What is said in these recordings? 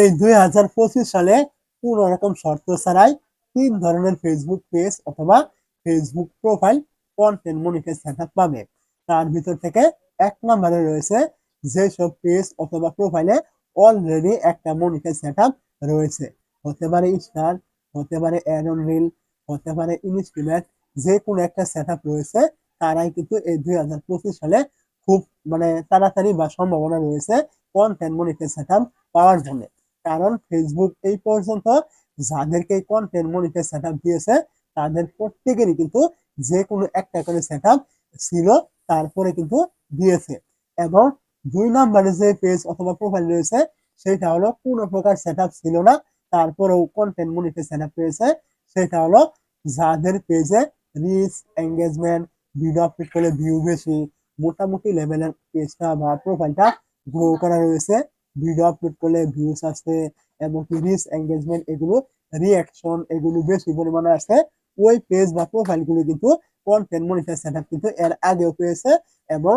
এই দুই হাজার পঁচিশ সালে কোন রকম শর্ত ছাড়াই তিন ধরনের ফেসবুক পেজ অথবা Facebook profile content monetize setup পাবে। তার ভিতর থেকে এক নম্বরে রয়েছে যেসব পেজ অথবা প্রোফাইলে অলরেডি একটা মনিটাইজ সেটআপ রয়েছে। হতে পারে স্টার হতে পারে অ্যাডন রিল হতে পারে ইনস্ট্রুমেন্ট যে কোনো একটা সেটআপ রয়েছে, তারাই কিন্তু এই দুই হাজার পঁচিশ সালে খুব মানে তাড়াতাড়ি বা সম্ভাবনা রয়েছে কন্টেন্ট মনিটাইজ সেটআপ পাওয়ার জন্য। কারণ ফেসবুক এই পর্যন্ত যাদেরকে কন্টেন্ট মনিটাইজ সেটআপ দিয়েছে, তাদের প্রত্যেকেরই কিন্তু যে কোনো একটা করে সেটআপ ছিল, তারপরে কিন্তু দিয়েছে। এবং দুই নম্বরে যে পেজ অথবা প্রোফাইল রয়েছে, সেটা হলো কোনো প্রকার সেটআপ ছিল না, তারপরেও কন্টেন্ট মনিটাইজ সেটআপ পেয়েছে সেটা হলো যাদের পেজে রিচ এঙ্গেজমেন্ট ভিডিও আপলোড করলে ভিউ বেশি, মোটামুটি লেভেলের পেজটা বা প্রোফাইলটা গ্রো করা রয়েছে। ভিডিও আপলোড করলে ভিউস আসছে এবং রিচ এঙ্গেজমেন্ট এগুলো রিয়াকশন এগুলো বেশি পরিমাণে আসছে ওই পেজ বা প্রোফাইলগুলো কিন্তু কন্টেন্ট মনিটাইজ সেটআপ কিন্তু এর আগেও পেয়েছে এবং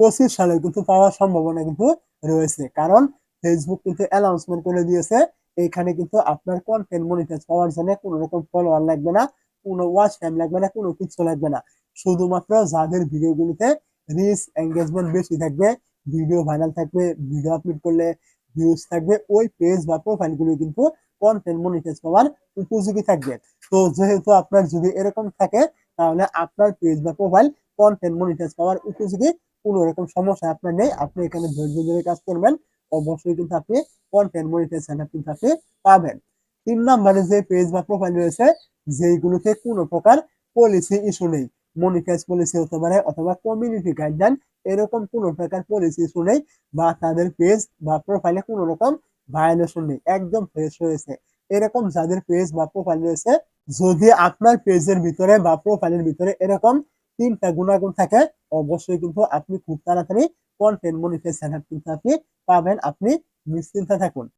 পঁচিশ সালেও কিন্তু পাওয়ার সম্ভাবনা কিন্তু রয়েছে। কারণ ফেসবুক কিন্তু অ্যানাউন্সমেন্ট করে দিয়েছে, এখানে কিন্তু আপনার কন্টেন্ট মনিটাইজ পাওয়ার জন্য কোনো রকম ফলোয়ার লাগবে না, কোনো ওয়াচ টাইম লাগবে না, কোনো কিছু লাগবে না। শুধুমাত্র যাদের ভিডিওগুলোতে রিচ এঙ্গেজমেন্ট বেশি থাকবে ভিডিও ভাইরাল থাকবে ভিডিও আপলোড করলে ভিউজ থাকবে, ওই পেজ বা প্রোফাইলগুলো কিন্তু কন্টেন্ট মনিটাইজ পাওয়ার উপযোগী থাকবে। তো যেহেতু আপনার যদি এরকম থাকে, তাহলে আপনার পেজ বা প্রোফাইল কন্টেন্ট মনিটাইজ পাওয়ার উপযোগী কোনো রকম সমস্যা আপনার নেই। আপনি এখানে ধৈর্য ধরে কাজ করবেন, অবশ্যই কিন্তু আপনি কন্টেন্ট মনিটাইজ সেটআপ কিন্তু আপনি পাবেন। তিন নম্বরে যে পেজ বা প্রোফাইল রয়েছে, যেইগুলোতে কোনো প্রকার পলিসি ইস্যু নেই। মনিটাইজ পলিসি হতে পারে অথবা কমিউনিটি গাইডলাইন এরকম কোনো প্রকার পলিসি নেই বা তাদের পেজ বা প্রোফাইলে কোনো রকম ভায়োলেশন নেই, একদম ফ্রেশ হয়েছে এরকম যাদের পেজ বা প্রোফাইল রয়েছে, যদি আপনার পেজের ভিতরে বা প্রোফাইলের ভিতরে এরকম তিনটা গুণাগুণ থাকে, অবশ্যই কিন্তু আপনি খুব তাড়াতাড়ি কন্টেন্ট মনিটাইজ কিন্তু আপনি পাবেন। আপনি নিশ্চিন্তে থাকুন।